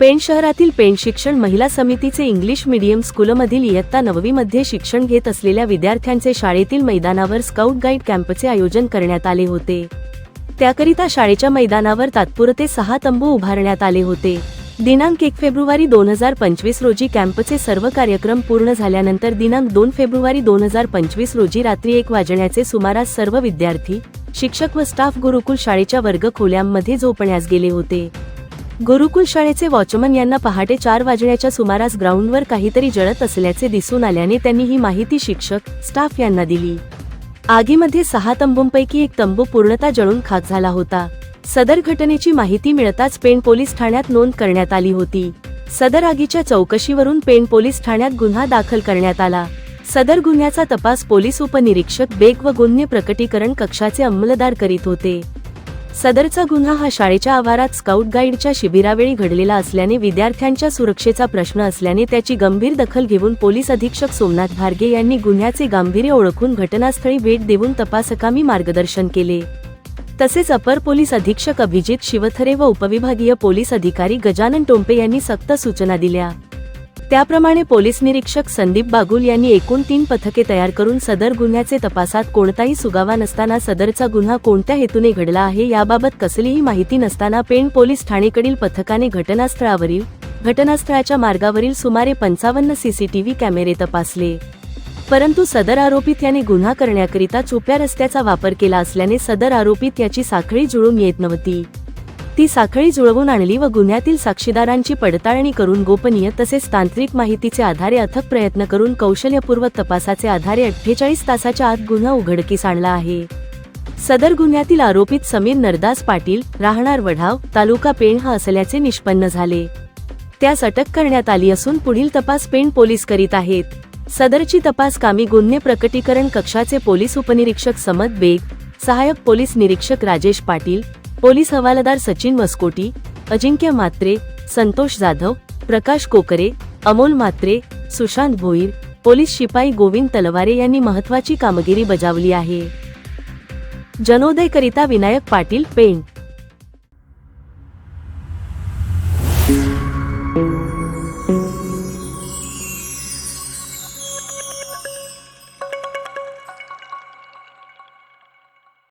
पेण शहरातील पेण शिक्षण महिला समितीचे इंग्लिश मीडियम स्कूलमधील इयत्ता नववीमध्ये शिक्षण घेत असलेल्या विद्यार्थ्यांचे शाळेतील मैदानावर स्काउट गाईड कॅम्पचे आयोजन करण्यात आले होते. त्याकरिता शाळेच्या मैदानावर तात्पुरते सहा तंबू उभारण्यात आले होते. दिनांक एक फेब्रुवारी दोन हजार पंचवीस रोजी कॅम्पचे सर्व कार्यक्रम पूर्ण झाल्यानंतर दिनांक दोन फेब्रुवारी दोन हजार पंचवीस रोजी रात्री एक वाजण्याचे सुमारास सर्व विद्यार्थी शिक्षक व स्टाफ गुरुकुल शाळेच्या वर्ग खोल्यांमध्ये झोपण्यास गेले होते. गुरुकुल शाळेचे वॉचमन यांना पहाटे चार वाजण्याच्या सुमारास ग्राउंडवर काहीतरी जळत असल्याचे दिसून आल्याने त्यांनी ही माहिती शिक्षक स्टाफ यांना दिली. आगीमध्ये सहा तंबूंपैकी एक तंबू पूर्णतः जळून खाक झाला होता. सदर घटनेची माहिती मिळताच पेण पोलीस ठाण्यात नोंद करण्यात आली होती. सदर आगीच्या चौकशीवरून पेण पोलीस ठाण्यात गुन्हा दाखल करण्यात आला. सदर गुन्ह्याचा तपास पोलीस उपनिरीक्षक बेग व गुन्हे प्रकटीकरण कक्षाचे अंमलदार करीत होते. सदरचा गुन्हा हा शाळेच्या आवारात स्काउट गाईडच्या शिबिरावेळी घडलेला असल्याने विद्यार्थ्यांच्या सुरक्षेचा प्रश्न असल्याने त्याची गंभीर दखल घेऊन पोलीस अधीक्षक सोमनाथ भार्गे यांनी गुन्ह्याचे गांभीर्य ओळखून घटनास्थळी भेट देऊन तपासकामी मार्गदर्शन केले. तसेच अपर पोलीस अधीक्षक अभिजित शिवथरे व उपविभागीय पोलीस अधिकारी गजानन टोंपे यांनी सक्त सूचना दिल्या. त्याप्रमाणे पोलीस निरीक्षक संदीप बागुल यांनी एकूण तीन पथके तयार करून सदर गुन्ह्याचे तपासात कोणताही सुगावा नसताना सदरचा गुन्हा कोणत्या हेतूने घडला आहे याबाबत कसलीही माहिती नसताना पेण पोलीस ठाणेकडील पथकाने घटनास्थळावरील घटनास्थळाच्या मार्गावरील सुमारे पंचावन्न सीसीटीव्ही कॅमेरे तपासले. परंतु सदर आरोपीत याने गुन्हा करण्याकरिता चुप्या रस्त्याचा वापर केला असल्याने सदर आरोपीत याची साखळी जुळून येत नव्हती. ती साखळी जुळवून आणली व गुन्ह्यातील साक्षीदारांची पडताळणी करून गोपनीय तसेच तांत्रिक माहितीचे आधारे अथक प्रयत्न करून कौशल्यपूर्वक तपासाचे आधारे अठ्ठेचाळीस तासाच्या आत गुन्हा उघडकीस आणला आहे. सदर गुन्ह्यातील आरोपीत समीर नरदास पाटील राहणार वढाव तालुका पेण हा असल्याचे निष्पन्न झाले. त्यास अटक करण्यात आली असून पुढील तपास पेण पोलीस करीत आहेत. सदरची तपास कामी गुन्हे प्रकटीकरण कक्षाचे पोलीस उपनिरीक्षक समद बेग सहाय्यक पोलीस निरीक्षक राजेश पाटील पोलीस हवालदार सचिन मस्कोटी अजिंक्य मात्रे संतोष जाधव प्रकाश कोकरे अमोल मात्रे सुशांत भोईर पोलीस शिपाई गोविंद तलवारे यांनी महत्वाची कामगिरी बजावली आहे. जनोदयकरिता विनायक पाटील पेंट